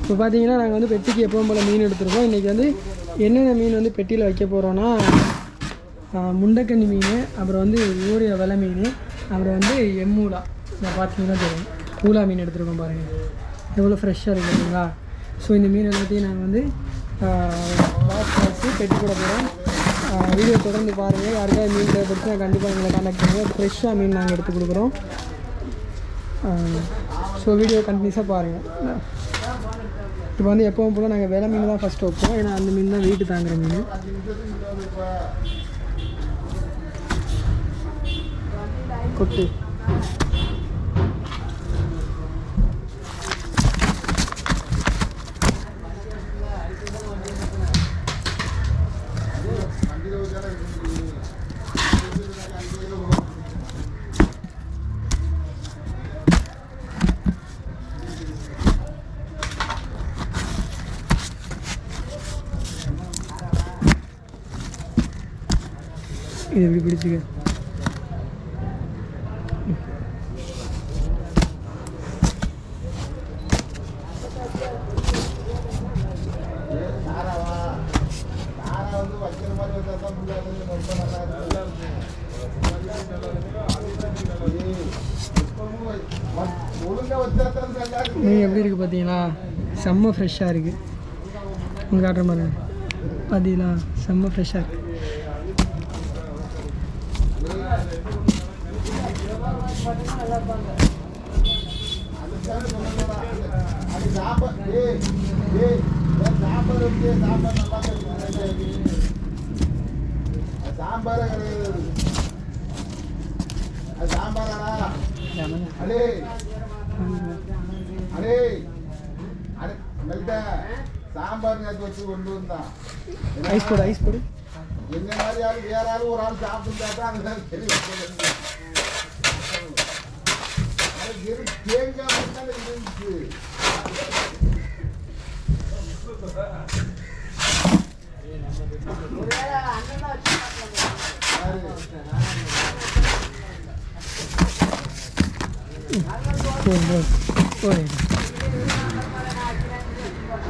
இப்போ பார்த்தீங்கன்னா நாங்கள் வந்து பெட்டிக்கு எப்பவும் போல் மீன் எடுத்துருக்கோம். இன்றைக்கி வந்து என்னென்ன மீன் வந்து பெட்டியில் வைக்க போகிறோன்னா முண்டக்கண்ணி மீன் அப்புறம் வந்து ஊரிய வெலை மீன் அப்புறம் வந்து எம்மூலா. நான் பார்த்தீங்கன்னா தெரியும். ஊலா மீன் எடுத்துருக்கோம் பாருங்கள் எவ்வளோ ஃப்ரெஷ்ஷாக இருக்குது இல்லைங்களா ஸோ இந்த மீன் எல்லாத்தையும் நாங்கள் வந்து வாஷ் பெட்டி கூட போகிறோம் வீடியோ தொடர்ந்து பாருங்கள் யாருக்காவது மீன் தேவைப்படுச்சுன்னா கண்டிப்பாக எங்களை காண்டாக்ட் பண்ணுங்கள் ஃப்ரெஷ்ஷாக மீன் நாங்கள் எடுத்து கொடுக்குறோம். ஸோ வீடியோ கண்டினியூஸாக பாருங்கள் இப்போ வந்து எப்போவும் போல் நாங்கள் விலை மீன் தான் ஃபஸ்ட்டு வைப்போம். ஏன்னா அந்த மீன் தான் வீட்டு தாங்குற மீன். கொட்டு இது எப்படி பிடிச்சிக்க? மீன் எப்படி இருக்குது பார்த்தீங்களா? செம்ம ஃப்ரெஷ்ஷாக இருக்குது உங்கள் காட்டுற மாதிரி. பார்த்தீங்களா செம்ம ஃப்ரெஷ்ஷாக இருக்குது சாம்பார் கிடையாது அது சாம்பாரா அடே அடே அடே மெல்ட சாம்பார் நேற்று வச்சு கொண்டு வந்தான் ஐஸ் போடு ஐஸ் போடு. என்ன மாதிரி ஆளு வேற ஆளு ஒரு ஆள் சாப்பிட்டு தான் அந்த தெரியும் அது வெறும் தேங்காய் மட்டும் இருந்துச்சு போடு போடு போடு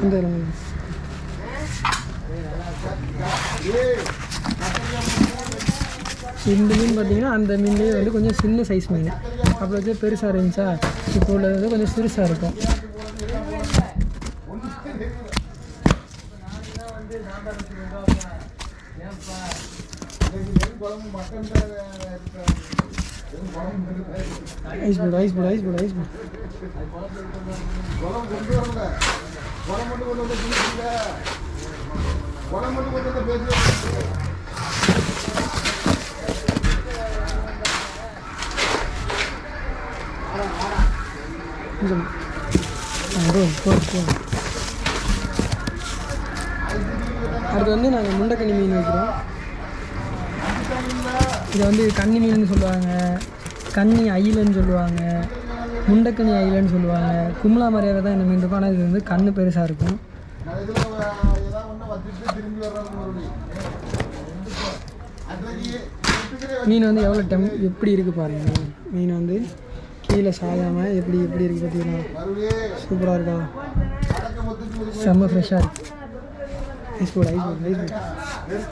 இந்த இருங்க. ஏய் மீன் பார்த்தீங்கன்னா அந்த மீன்லேயே வந்து கொஞ்சம் சின்ன சைஸ் மீன் அப்புறம் வச்சு பெருசாக இருந்துச்சா? இப்போ உள்ளது வந்து கொஞ்சம் சிறுசாக இருக்கும். இன்னைக்கு ஐஸ் போடு ஐஸ் போடு ஐஸ் போடு ஐஸ் போடு குளம் மட்டும் பேசுங்க குளம் மட்டும் கொண்டு வந்து பேசுங்க கொஞ்சம் ஆ, போ போ போ அடுத்து வந்து நாங்கள் முண்டக்கண்ணி மீன் வைக்கிறோம். இதை வந்து கன்னி மீன் சொல்லுவாங்க. கன்னி அயிலன்னு சொல்லுவாங்க. முண்டக்கண்ணி அயிலன்னு சொல்லுவாங்க. கும்லா மரியாதை தான் இந்த மீன் இருக்கும். ஆனால் இது வந்து கண்ணு பெருசாக இருக்கும். மீன் வந்து எவ்வளோ டெம் எப்படி இருக்குது பாருங்க. மீன் வந்து கீழே சாயாமல் எப்படி எப்படி இருக்குது பார்த்தீங்கன்னா சூப்பராக இருக்கா? செம்ம ஃப்ரெஷ்ஷாக இருக்குது ஐஸ் போடு ஐஸ் போடு ஐஸ்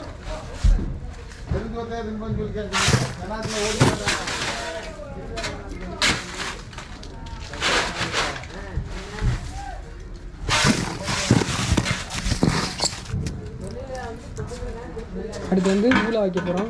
அடுத்து வந்து ஊழ வைக்க போகிறோம்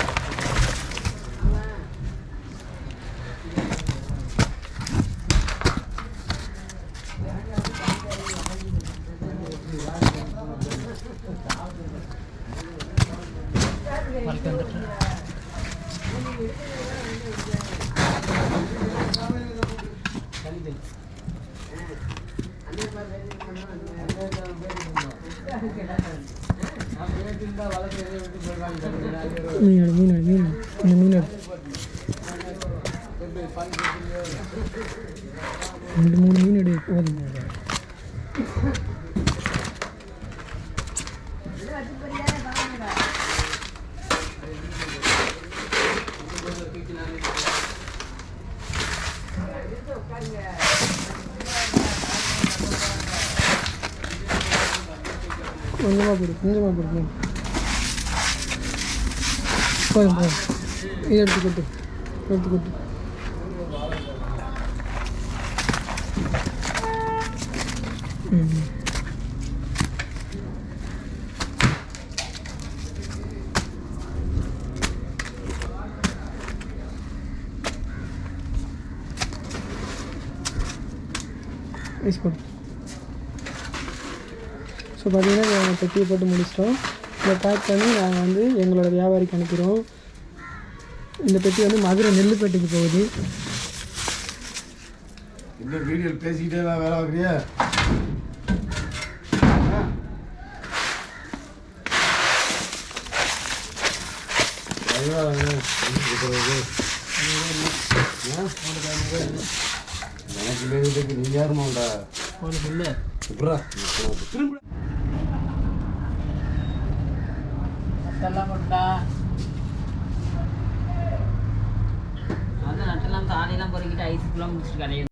மீனோடு மீனோடு மீன் இந்த மீனோடு ரெண்டு மூணு மீன் எடு போதும் கொஞ்சமாக போடு கொஞ்சமாக போடு. போதும் போதும் போதும் இதை எடுத்து கொட்டு எடுத்து கொட்டு ம் ஐஸ் போட்டு ஸோ பார்த்தீங்கன்னா இதை பெட்டியை போட்டு முடிச்சிட்டோம். இதை பேக் பண்ணி நாங்கள் வந்து எங்களோட வியாபாரிக்கு அனுப்பிடுவோம் இந்த பெட்டி வந்து மதுரை நெல் பெட்டிக்கு போகுது இந்த வீடியோ பேசிக்கிட்டே தான் வேலை பார்க்குறியா எனக்கு நீ யாருமாண்டா திரும்ப நட்டெல்லாம் போட்டா அந்த நட்டெல்லாம் தாலியெல்லாம் பொறுக்கிட்டு ஐஸ்க்குலாம் முடிச்சுட்டு கடையை